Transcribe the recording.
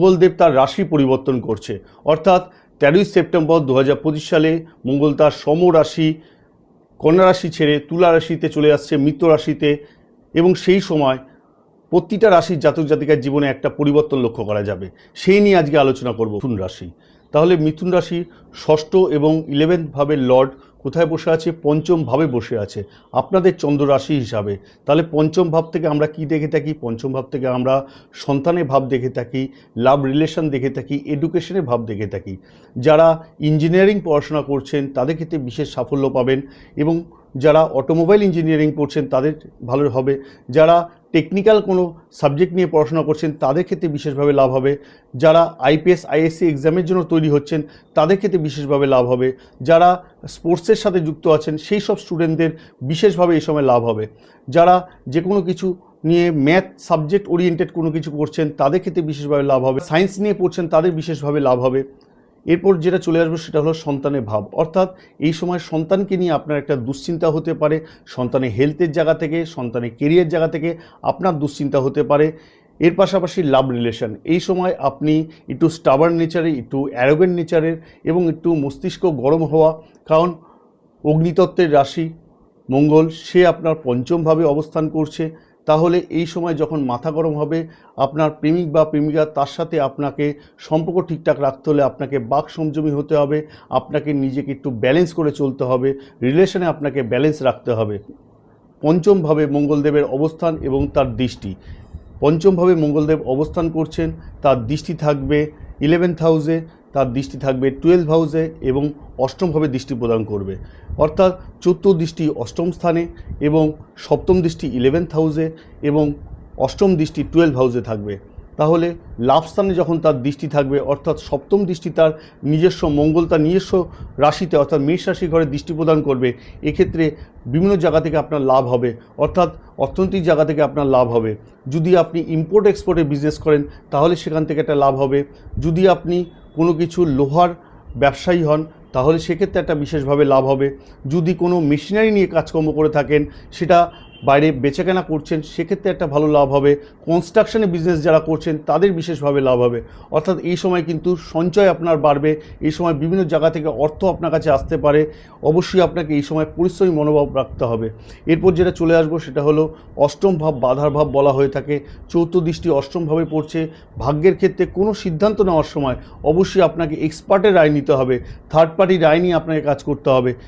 মঙ্গলদেব তার রাশি পরিবর্তন করছে। অর্থাৎ তেরোই সেপ্টেম্বর দু হাজার পঁচিশ সালে মঙ্গল তার সম রাশি, কন্যা রাশি ছেড়ে তুলা রাশিতে চলে আসছে, মিত্র রাশিতে। এবং সেই সময় প্রতিটা রাশির জাতক জাতিকার জীবনে একটা পরিবর্তন লক্ষ্য করা যাবে। সেই নিয়ে আজকে আলোচনা করব মিথুন রাশি। তাহলে মিথুন রাশি ষষ্ঠ এবং ইলেভেন্থ ভাবের লর্ড কোথায় বসে আছে? পঞ্চম ভাবে বসে আছে। আপনাদের চন্দ্র রাশি হিসাবে। তাহলে পঞ্চম ভাব থেকে আমরা কি দেখে থাকি? পঞ্চম ভাব থেকে আমরা সন্তানের ভাব দেখে থাকি লাভ রিলেশন দেখে থাকি এডুকেশনের ভাব দেখে থাকি। যারা ইঞ্জিনিয়ারিং পড়াশোনা করছেন, তাদের ক্ষেত্রে বিশেষ সাফল্য পাবেন এবং যারা অটোমোবাইল ইঞ্জিনিয়ারিং পড়ছেন, তাদের ভালো হবে। যারা টেকনিক্যাল কোনো সাবজেক্ট নিয়ে পড়াশোনা করছেন, তাদের ক্ষেত্রে বিশেষভাবে লাভ হবে। যারা আইপিএস আইএসসি এক্সামের জন্য তৈরি হচ্ছেন, তাদের ক্ষেত্রে বিশেষভাবে লাভ হবে। যারা স্পোর্টসের সাথে যুক্ত আছেন, সেই সব স্টুডেন্টদের বিশেষভাবে এই সময় লাভ হবে। যারা যে কোনো কিছু নিয়ে ম্যাথ সাবজেক্ট ওরিয়েন্টেড কোনো কিছু করছেন, তাদের ক্ষেত্রে বিশেষভাবে লাভ হবে। সায়েন্স নিয়ে পড়ছেন, তাদের বিশেষভাবে লাভ হবে। এরপর যেটা চলে আসবে সেটা হলো সন্তানের ভাব। অর্থাৎ এই সময় সন্তানকে নিয়ে আপনার একটা দুশ্চিন্তা হতে পারে, সন্তানের হেলথের জায়গা থেকে, সন্তানের কেরিয়ার জায়গা থেকে আপনার দুশ্চিন্তা হতে পারে। এর পাশাপাশি লাভ রিলেশন এই সময় আপনি একটু স্টাবার নেচারের একটু অ্যারোগেন্ট নেচারের এবং একটু মস্তিষ্ক গরম হওয়া, কারণ অগ্নিতত্ত্বের রাশি, মঙ্গল, সে আপনার পঞ্চমভাবে অবস্থান করছে। তাহলে এই সময় যখন মাথা গরম হবে, আপনার প্রেমিক বা প্রেমিকা তার সাথে আপনাকে সম্পর্ক ঠিকঠাক রাখতে হলে আপনাকে বাক সংযমী হতে হবে, আপনাকে নিজেকে একটু ব্যালেন্স করে চলতে হবে রিলেশনে আপনাকে ব্যালেন্স রাখতে হবে। পঞ্চমভাবে মঙ্গলদেবের অবস্থান এবং তার দৃষ্টি। পঞ্চমভাবে মঙ্গলদেব অবস্থান করছেন, তার দৃষ্টি থাকবে ইলেভেন্থ হাউসে তার দৃষ্টি থাকবে টুয়েলভ হাউসে এবং অষ্টমভাবে দৃষ্টি প্রদান করবে। অর্থাৎ চতুর্থ দৃষ্টি অষ্টম স্থানে এবং সপ্তম দৃষ্টি ইলেভেন্থ হাউসে এবং অষ্টম দৃষ্টি টুয়েলভ হাউসে থাকবে। তাহলে লাভ স্থানে যখন তার দৃষ্টি থাকবে, অর্থাৎ সপ্তম দৃষ্টি তার নিজস্ব, মঙ্গল তার নিজস্ব রাশিতে অর্থাৎ মেষ রাশি ঘরে দৃষ্টি প্রদান করবে, এক্ষেত্রে বিভিন্ন জায়গা থেকে আপনার লাভ হবে। অর্থাৎ অর্থনৈতিক জায়গা থেকে আপনার লাভ হবে। যদি আপনি ইম্পোর্ট এক্সপোর্টে বিজনেস করেন, তাহলে সেখান থেকে একটা লাভ হবে। যদি আপনি কোনো কিছু লোহার ব্যবসায়ী হন, তাহলে সেক্ষেত্রে একটা বিশেষভাবে লাভ হবে। যদি কোনো মেশিনারি নিয়ে কাজকর্ম করে থাকেন, সেটা বাইরে বেচাকেনা করছেন, সেক্ষেত্রে একটা ভালো লাভ হবে। কনস্ট্রাকশনে বিজনেস যারা করছেন, তাদের বিশেষভাবে লাভ হবে। অর্থাৎ এই সময় কিন্তু সঞ্চয় আপনার বাড়বে, এই সময় বিভিন্ন জায়গা থেকে অর্থ আপনার কাছে আসতে পারে। অবশ্যই আপনাকে এই সময় পরিশ্রমী মনোভাব রাখতে হবে। এরপর যেটা চলে আসব, সেটা হলো অষ্টম ভাব, বাধার ভাব বলা হয়ে থাকে। চৌথ দৃষ্টি অষ্টমভাবে পড়ছে। ভাগ্যের ক্ষেত্রে কোনো সিদ্ধান্ত নেওয়ার সময় অবশ্যই আপনাকে এক্সপার্টের রায় নিতে হবে। থার্ড পার্টি রায় নিয়ে আপনাকে কাজ করতে হবে।